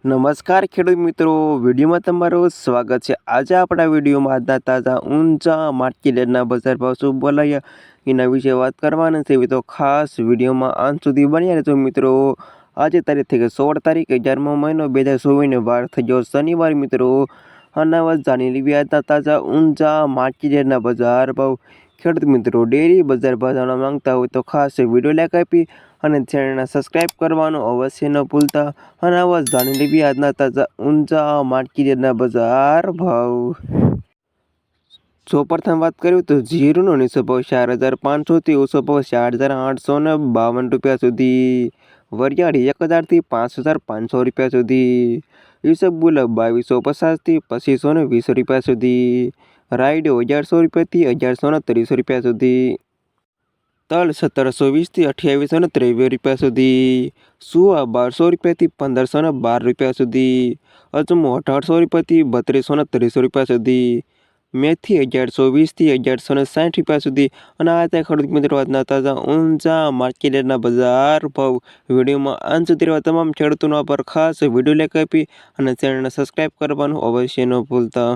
નમસ્કાર ખેડૂત મિત્રો, વિડીયોમાં તમારું સ્વાગત છે. આજે આપણા વિડીયોમાં આજના તાજા, ઊંચા માર્કેટના બજાર ભાવ શું બોલાયા. એના વિશે વાત કરવાના છે. તો ખાસ વિડીયોમાં અંત સુધી બન્યા રહેજો મિત્રો. આજે તારીખ થઈ ગઈ સોળ તારીખ, અગિયારમો મહિનો, બે હજાર ચોવીસને વાર થઈ ગયો શનિવાર મિત્રો. અનાવત જાણી લેવી આજના તાજા ઊંચા માર્કેટના બજાર ભાવ. ખેડૂત મિત્રો, ડેરી બજાર ભાવ જાણવા માંગતા હોય તો ખાસ વીડિયો લાઈક આપી અને ચેનલને સબસ્ક્રાઈબ કરવાનું અવશ્ય ન ભૂલતા. અને આવા જ જાણી લેવી આજના તાજા ઊંચા માર્કેટના બજાર ભાવ. જો પ્રથમ વાત કરું તો જીરુનો નીચો ભાવ ચાર હજાર પાંચસોથી ઓછો ભાવ ચાર હજાર આઠસો ને બાવન રૂપિયા સુધી. વરિયાળી એક હજારથી પાંચ હજાર પાંચસો રૂપિયા સુધી. ઈસબગુલ બાવીસો પચાસથી પચીસો ને વીસ રૂપિયા સુધી. રાયડો અગિયારસો રૂપિયાથી અગિયારસો ને ત્રીસ રૂપિયા સુધી. તલ સત્તરસો વીસથી અઠ્યાવીસો ને ત્રેવીસ રૂપિયા સુધી. સુવા બારસો રૂપિયાથી પંદરસો ને બાર રૂપિયા સુધી. અજમો અઢારસો રૂપિયાથી બત્રીસો ને ત્રીસો રૂપિયા સુધી. મેથી અગિયારસો, વીસથી અગિયારસો ને સાઠ રૂપિયા સુધી. અને આ ત્યાં ખેડૂત મિત્રો આજના તાજા ઊંચા માર્કેટના બજાર ભાવ. વિડીયોમાં અંત સુધી રહેવા તમામ ખેડૂતોનો પર ખાસ વીડિયો લેક આપી અને ચેનલને સબસ્ક્રાઈબ કરવાનું અવશ્ય ન ભૂલતા.